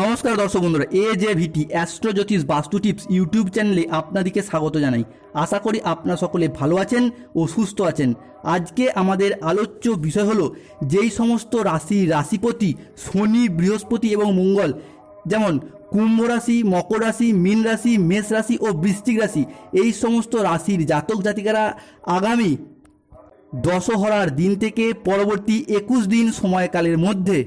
নমস্কার দর্শক বন্ধুরা এ জে ভিটি অ্যাস্ট্রো জ্যোতিষ বাস্তু টিপস ইউটিউব চ্যানেলে আপনাদেরকে স্বাগত জানাই। আশা করি আপনারা সকলে ভালো আছেন ও সুস্থ আছেন। আজকে আমাদের আলোচ্য বিষয় হলো, যেই সমস্ত রাশি রাশিপতি, শনি, বৃহস্পতি এবং মঙ্গল, যেমন কুম্ভ রাশি, মকর রাশি, মীন রাশি, মেষ রাশি ও বৃশ্চিক রাশি, এই সমস্ত রাশির জাতক জাতিকারা আগামী দশহরার দিন থেকে পরবর্তী একুশ দিন সময়কালের মধ্যে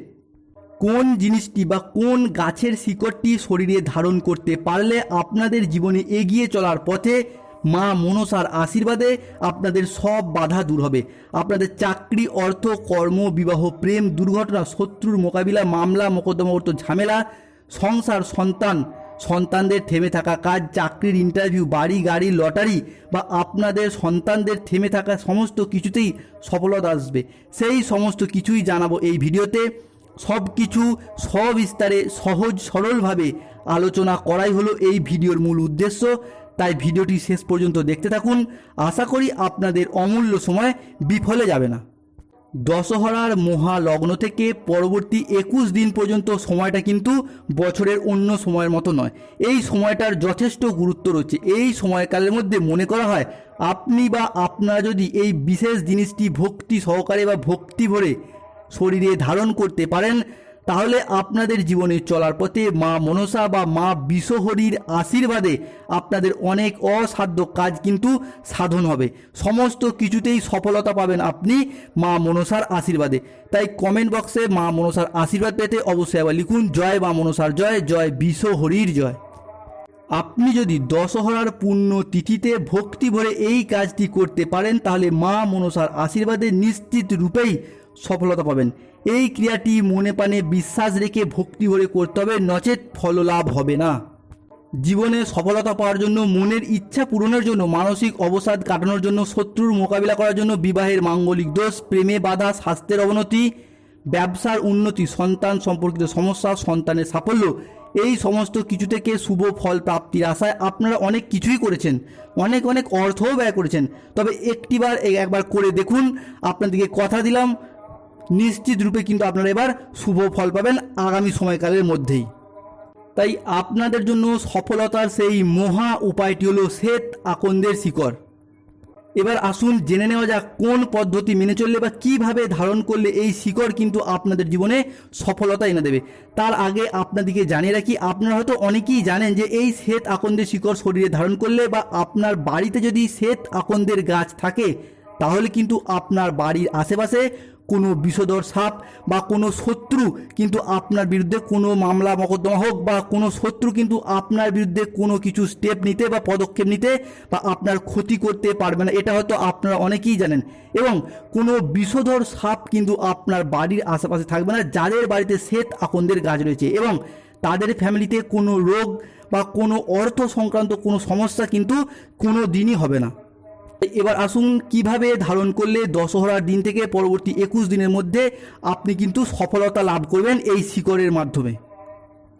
কোন জিনিসটি বা কোন গাছের শিকড়টি শরীরে ধারণ করতে পারলে আপনাদের জীবনে এগিয়ে চলার পথে মা মনসার আশীর্বাদে আপনাদের সব বাধা দূর হবে। আপনাদের চাকরি, অর্থ, কর্ম, বিবাহ, প্রেম, দুর্ঘটনা, শত্রুর মোকাবিলা, মামলা, মোকদ্দমাবর্ত ঝামেলা, সংসার, সন্তান, সন্তানদের থেমে থাকা কাজ, চাকরির ইন্টারভিউ বাড়ি, গাড়ি লটারি বা আপনাদের সন্তানদের থেমে থাকা সমস্ত কিছুতেই সফলতা আসবে। সেই সমস্ত কিছুই জানাব এই ভিডিওতে। সব কিছু সবিস্তারে সহজ সরলভাবে আলোচনা করাই হলো এই ভিডিওর মূল উদ্দেশ্য। তাই ভিডিওটি শেষ পর্যন্ত দেখতে থাকুন। আশা করি আপনাদের অমূল্য সময় বিফলে যাবে না। দশহরার মহালগ্ন থেকে পরবর্তী একুশ দিন পর্যন্ত সময়টা কিন্তু বছরের অন্য সময়ের মতো নয়। এই সময়টার যথেষ্ট গুরুত্ব রয়েছে। এই সময়কালের মধ্যে মনে করা হয়, আপনি বা আপনারা যদি এই বিশেষ জিনিসটি ভক্তি সহকারে বা ভক্তি ভরে শরীরে ধারণ করতে পারেন, তাহলে আপনাদের জীবনে চলার পথে মা মনসা বা মা বিশ্বহরির আশীর্বাদে আপনাদের অনেক অসাধ্য কাজ কিন্তু সাধন হবে। সমস্ত কিছুতেই সফলতা পাবেন আপনি মা মনসার আশীর্বাদে। তাই কমেন্ট বক্সে মা মনসার আশীর্বাদ পেতে অবশ্যই আবার লিখুন, জয় মা মনসার জয় জয় বিশ্বহরির জয়। আপনি যদি দশহরার পূর্ণ তিথিতে ভক্তি ভরে এই কাজটি করতে পারেন, তাহলে মা মনসার আশীর্বাদে নিশ্চিত রূপেই সফলতা পাবেন। এই ক্রিয়াটি মনে প্রাণে বিশ্বাস রেখে ভক্তি ভরে করতে হবে, নচেত ফললাভ হবে না। জীবনে সফলতা পাওয়ার জন্য, মনের ইচ্ছা পূরণের জন্য, মানসিক অবসাদ কাটানোর জন্য, শত্রুর মোকাবিলা করার জন্য বিবাহের মাঙ্গলিক দোষ, প্রেমে বাধা, স্বাস্থ্যের অবনতি, ব্যবসার উন্নতি, সন্তান সম্পর্কিত সমস্যা, সন্তানের সাফল্য, এই সমস্ত কিছু থেকে শুভ ফল প্রাপ্তির আশায় আপনারা অনেক কিছুই করেছেন। অনেক অনেক অর্থও ব্যয় করেছেন। তবে একটিবার, একবার করে দেখুন। আপনাদেরকে কথা দিলাম। নিশ্চিত রূপে কিন্তু আপনারা এবার শুভ ফল পাবেন আগামী সময়কালের মধ্যেই। তাই আপনাদের জন্য সফলতার সেই মহা উপায়টি হলো শ্বেত আকন্দের শিকড়। এবার আসুন জেনে নেওয়া যাক কোন পদ্ধতি মেনে চললে বা কীভাবে ধারণ করলে এই শিকড় কিন্তু আপনাদের জীবনে সফলতা এনে দেবে। তার আগে আপনাদেরকে জানিয়ে রাখি, আপনারা হয়তো অনেকেই জানেন যে এই শ্বেত আকন্দের শিকড় শরীরে ধারণ করলে বা আপনার বাড়িতে যদি শ্বেত আকন্দের গাছ থাকে, তাহলে কিন্তু আপনার বাড়ির আশেপাশে কোনো বিষধর সাপ বা কোনো শত্রু কিন্তু আপনার বিরুদ্ধে কোনো মামলা, মকদ্দমা হোক বা কোনো শত্রু কিন্তু আপনার বিরুদ্ধে কোনো কিছু স্টেপ নিতে বা পদক্ষেপ নিতে বা আপনার ক্ষতি করতে পারবে না। এটা হয়তো আপনারা অনেকেই জানেন। এবং কোনো বিষধর সাপ কিন্তু আপনার বাড়ির আশেপাশে থাকবে না, যাদের বাড়িতে শ্বেত আকন্দের গাছ রয়েছে এবং তাদের ফ্যামিলিতে কোনো রোগ বা কোনো অর্থ সংক্রান্ত কোনো সমস্যা কিন্তু কোনো দিনই হবে না। এবার আসুন কীভাবে ধারণ করলে দশহরার দিন থেকে পরবর্তী একুশ দিনের মধ্যে আপনি কিন্তু সফলতা লাভ করবেন এই শিকড়ের মাধ্যমে।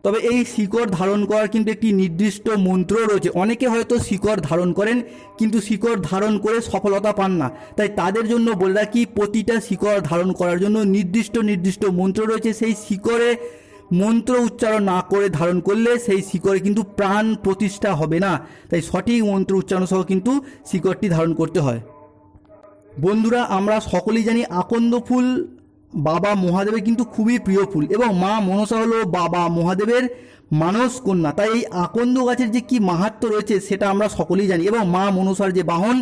তবে এই শিকড় ধারণ করার কিন্তু একটি নির্দিষ্ট মন্ত্র রয়েছে। অনেকে হয়তো শিকড় ধারণ করেন, কিন্তু শিকড় ধারণ করে সফলতা পান না। তাই তাদের জন্য বলে রাখি, প্রতিটা শিকড় ধারণ করার জন্য নির্দিষ্ট নির্দিষ্ট মন্ত্র রয়েছে। সেই শিকড়ে মন্ত্র উচ্চারণ না করে ধারণ করলে সেই শিকড়ে কিন্তু প্রাণ প্রতিষ্ঠা হবে না। তাই সঠিক মন্ত্র উচ্চারণ সহ কিন্তু শিকড়টি ধারণ করতে হয়। বন্ধুরা, আমরা সকলেই জানি আকন্দ ফুল বাবা মহাদেবের কিন্তু খুবই প্রিয় ফুল এবং মা মনসা হলো বাবা মহাদেবের মানস কন্যা। তাই এই আকন্দ গাছের যে কি মাহাত্ম রয়েছে সেটা আমরা সকলেই জানি এবং মা মনসার যে বাহন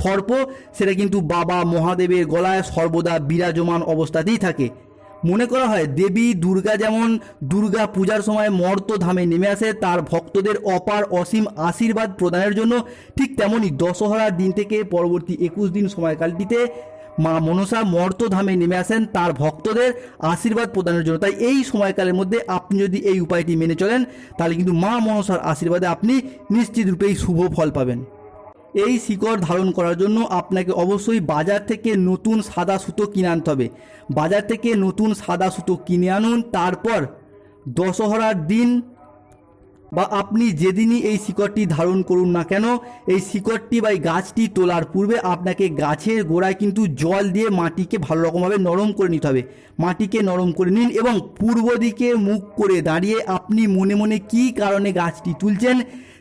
সর্প, সেটা কিন্তু বাবা মহাদেবের গলায় সর্বদা বিরাজমান অবস্থাতেই থাকে। মনে করা হয় দেবী, দুর্গা যেমন দুর্গা পূজার সময় মর্ত ধামে নেমে আসে, তার ভক্তদের অপার অসীম আশীর্বাদ প্রদানের জন্য ঠিক তেমনই দশহরার দিন থেকে পরবর্তী একুশ দিন সময়কালটিতে মা মনসা মর্ত ধামে নেমে আসেন, তার ভক্তদের আশীর্বাদ প্রদানের জন্য। তাই এই সময়কালের মধ্যে আপনি যদি এই উপায়টি মেনে চলেন, তাহলে কিন্তু মা মনসার আশীর্বাদে আপনি নিশ্চিত রূপেই শুভ ফল পাবেন। এই শিকড় ধারণ করার জন্য আপনাকে অবশ্যই বাজার থেকে নতুন সাদা সুতো কিনে আনতে হবে। বাজার থেকে নতুন সাদা সুতো কিনে আনুন, তারপর দশহরার দিন বা আপনি যেদিনই এই শিকড়টি ধারণ করুন না কেন, এই শিকড়টি বা এই গাছটি তোলার পূর্বে আপনাকে গাছের গোড়ায় কিন্তু জল দিয়ে মাটিকে ভালো রকমভাবে নরম করে নিতে হবে। মাটিকে নরম করে নিন এবং পূর্ব দিকে মুখ করে দাঁড়িয়ে আপনি মনে মনে কী কারণে গাছটি তুলছেন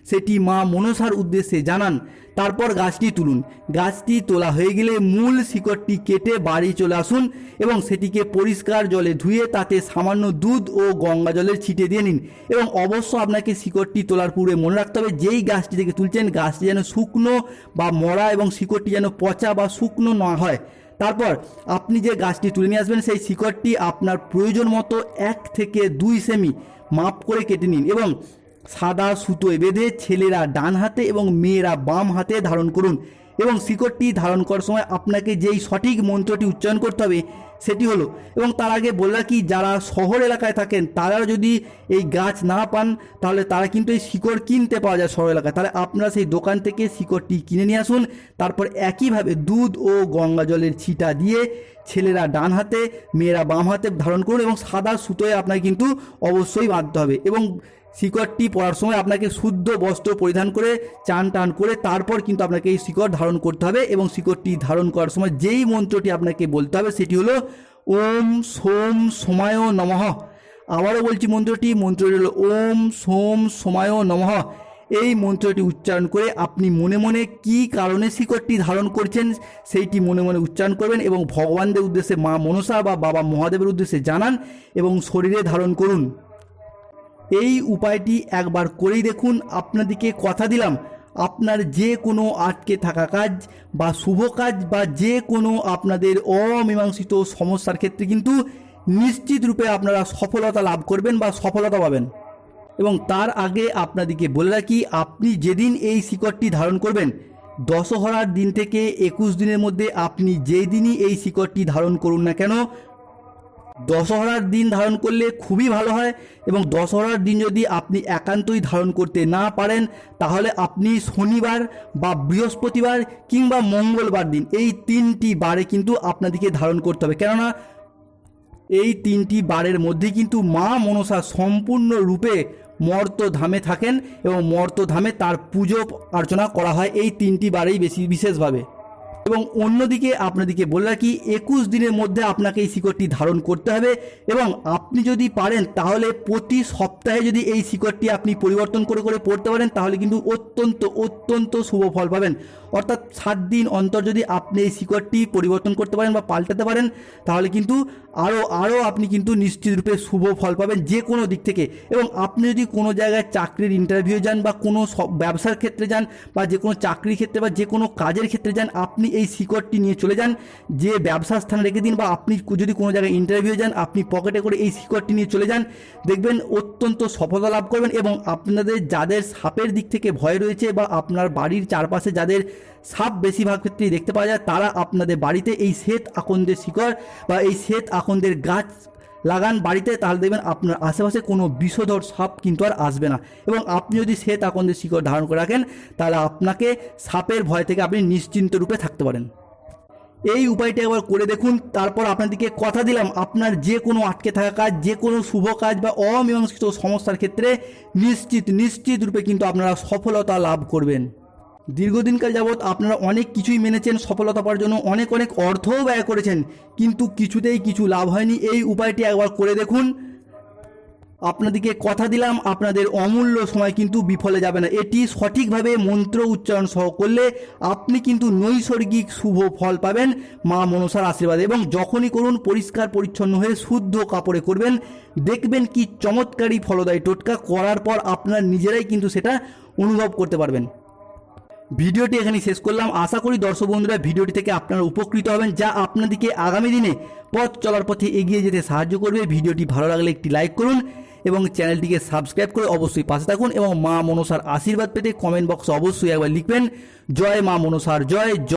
সেটি মা মনসার উদ্দেশ্যে জানান। তারপর গাছটি তুলুন। গাছটি তোলা হয়ে গেলে মূল শিকড়টি কেটে বাড়ি চলে আসুন এবং সেটিকে পরিষ্কার জলে ধুয়ে তাতে সামান্য দুধ ও গঙ্গা জলের ছিটে দিয়ে নিন এবং অবশ্য আপনাকে শিকড়টি তোলার পূর্বে মনে রাখতে হবে, যেই গাছটি থেকে তুলছেন গাছটি যেন শুকনো বা মরা এবং শিকড়টি যেন পচা বা শুকনো না হয়। তারপর আপনি যে গাছটি তুলে নিয়ে আসবেন, সেই শিকড়টি আপনার প্রয়োজন মতো এক থেকে দুই সেমি মাপ করে কেটে নিন এবং সাদা সুতোয় বেঁধে ছেলেরা ডান হাতে এবং মেয়েরা বাম হাতে ধারণ করুন এবং শিকড়টি ধারণ করার সময় আপনাকে যেই সঠিক মন্ত্রটি উচ্চারণ করতে হবে সেটি হলো, এবং তার আগে বলে কি যারা শহর এলাকায় থাকেন, তারা যদি এই গাছ না পান, তাহলে তারা কিন্তু এই শিকড় কিনতে পাওয়া যায় শহর এলাকায়। তাহলে আপনারা সেই দোকান থেকে শিকড়টি কিনে নিয়ে আসুন, তারপর একইভাবে দুধ ও গঙ্গা জলের ছিটা দিয়ে ছেলেরা ডান হাতে, মেয়েরা বাম হাতে ধারণ করুন এবং সাদা সুতোয় আপনাকে কিন্তু অবশ্যই বাঁধতে হবে। এবং শিকড়টি পড়ার সময় আপনাকে শুদ্ধ বস্ত্র পরিধান করে চান টান করে তারপর কিন্তু আপনাকে এই শিকড় ধারণ করতে হবে এবং শিকড়টি ধারণ করার সময় যেই মন্ত্রটি আপনাকে বলতে হবে সেটি হলো, ওম সোম সোমায় নমঃ। আবারও বলছি মন্ত্রটি মন্ত্রটি হলো, ওম সোম সোমায় নমঃ। এই মন্ত্রটি উচ্চারণ করে আপনি মনে মনে কি কারণে শিকড়টি ধারণ করছেন সেইটি মনে মনে উচ্চারণ করবেন এবং ভগবানদের উদ্দেশ্যে মা মনসা বা বাবা মহাদেবের উদ্দেশ্যে জানান এবং শরীরে ধারণ করুন। এই উপায়টি একবার করেই দেখুন। আপনাদেরকে কথা দিলাম, আপনার যে কোনো আটকে থাকা কাজ বা শুভ কাজ বা যে কোনো আপনাদের অমীমাংসিত সমস্যার ক্ষেত্রে কিন্তু নিশ্চিত রূপে আপনারা সফলতা লাভ করবেন বা সফলতা পাবেন। এবং তার আগে আপনাদেরকে বলে রাখি, আপনি যেদিন এই শিকড়টি ধারণ করবেন, দশহরার দিন থেকে একুশ দিনের মধ্যে আপনি যেই দিনই এই শিকড়টি ধারণ করুন না কেন দশহরার দিন ধারণ করলে খুবই ভালো হয় এবং দশহরার দিন যদি আপনি একান্তই ধারণ করতে না পারেন, তাহলে আপনি শনিবার বা বৃহস্পতিবার কিংবা মঙ্গলবার দিন এই তিনটি বারে কিন্তু আপনাদেরকে ধারণ করতে হবে। কেননা এই তিনটি বারের মধ্যে কিন্তু মা মনসা সম্পূর্ণ রূপে মর্তধামে থাকেন এবং মর্তধামে তার পুজো অর্চনা করা হয়। এই তিনটি বারেই বেশি বিশেষভাবে। এবং অন্যদিকে আপনাদেরকে বলে রাখি, একুশ দিনের মধ্যে আপনাকে এই শিকড়টি ধারণ করতে হবে এবং আপনি যদি পারেন তাহলে প্রতি সপ্তাহে যদি এই শিকড়টি আপনি পরিবর্তন করে করে পড়তে পারেন, তাহলে কিন্তু অত্যন্ত অত্যন্ত শুভ ফল পাবেন। অর্থাৎ সাত দিন অন্তর যদি আপনি এই শিকড়টি পরিবর্তন করতে পারেন বা পাল্টাতে পারেন, তাহলে কিন্তু আরও আরও আপনি কিন্তু নিশ্চিত রূপে শুভ ফল পাবেন যে কোনো দিক থেকে। এবং আপনি যদি কোনো জায়গায় চাকরির ইন্টারভিউ যান বা কোনো ব্যবসার ক্ষেত্রে যান বা যে কোনো চাকরির ক্ষেত্রে বা যে কোনো কাজের ক্ষেত্রে যান, আপনি এই শিকড়টি নিয়ে চলে যান, যে ব্যবসা স্থানে রেখে দিন বা আপনি যদি কোনো জায়গায় ইন্টারভিউ যান, আপনি পকেটে করে এই শিকড়টি নিয়ে চলে যান। দেখবেন অত্যন্ত সফলতা লাভ করবেন এবং আপনাদের যাদের সাপের দিক থেকে ভয় রয়েছে বা আপনার বাড়ির চারপাশে যাদের সাপ বেশিরভাগ ক্ষেত্রেই দেখতে পাওয়া যায়, তারা আপনাদের বাড়িতে এই শ্বেত আকন্দের শিকড় বা এই শ্বেত আকন্দের গাছ লাগান বাড়িতে, তাহলে দেখবেন আপনার আশেপাশে কোনো বিষধর সাপ কিন্তু আর আসবে না। এবং আপনি যদি শ্বেত আকন্দের শিকড় ধারণ করে রাখেন, তাহলে আপনাকে সাপের ভয় থেকে আপনি নিশ্চিন্ত রূপে থাকতে পারেন। এই উপায়টা একবার করে দেখুন, তারপর আপনাদেরকে কথা দিলাম, আপনার যে কোনো আটকে থাকা কাজ, যে কোনো শুভ কাজ বা অমীমাংসিত সমস্যার ক্ষেত্রে নিশ্চিত নিশ্চিত রূপে কিন্তু আপনারা সফলতা লাভ করবেন। দীর্ঘদিনকাল যাবৎ আপনারা অনেক কিছুই মেনেছেন সফলতা পাওয়ার জন্য, অনেক অনেক অর্থও ব্যয় করেছেন, কিন্তু কিছুতেই কিছু লাভ হয়নি। এই উপায়টি একবার করে দেখুন। আপনাদেরকে কথা দিলাম, আপনাদের অমূল্য সময় কিন্তু বিফলে যাবে না। এটি সঠিকভাবে মন্ত্র উচ্চারণ সহ করলে আপনি কিন্তু নৈসর্গিক শুভ ফল পাবেন মা মনসার আশীর্বাদ। এবং যখনই করুন, পরিষ্কার, পরিচ্ছন্ন হয়ে শুদ্ধ কাপড়ে করবেন, দেখবেন কি চমৎকারী ফলদায়ী টোটকা করার পর আপনার নিজেরাই কিন্তু সেটা অনুভব করতে পারবেন। ভিডিওটি এখানে শেষ করলাম। আশা করি দর্শক বন্ধুরা ভিডিওটি থেকে আপনারা উপকৃত হবেন, যা আপনাদেরকে আগামী দিনে পথ চলার পথে এগিয়ে যেতে সাহায্য করবে। ভিডিওটি ভালো লাগলে একটি লাইক করুন এবং চ্যানেলটিকে সাবস্ক্রাইব করে অবশ্যই পাশে থাকুন এবং মা মনসার আশীর্বাদ পেতে কমেন্ট বক্সে অবশ্যই একবার লিখবেন, জয় মা মনসার, জয় জয়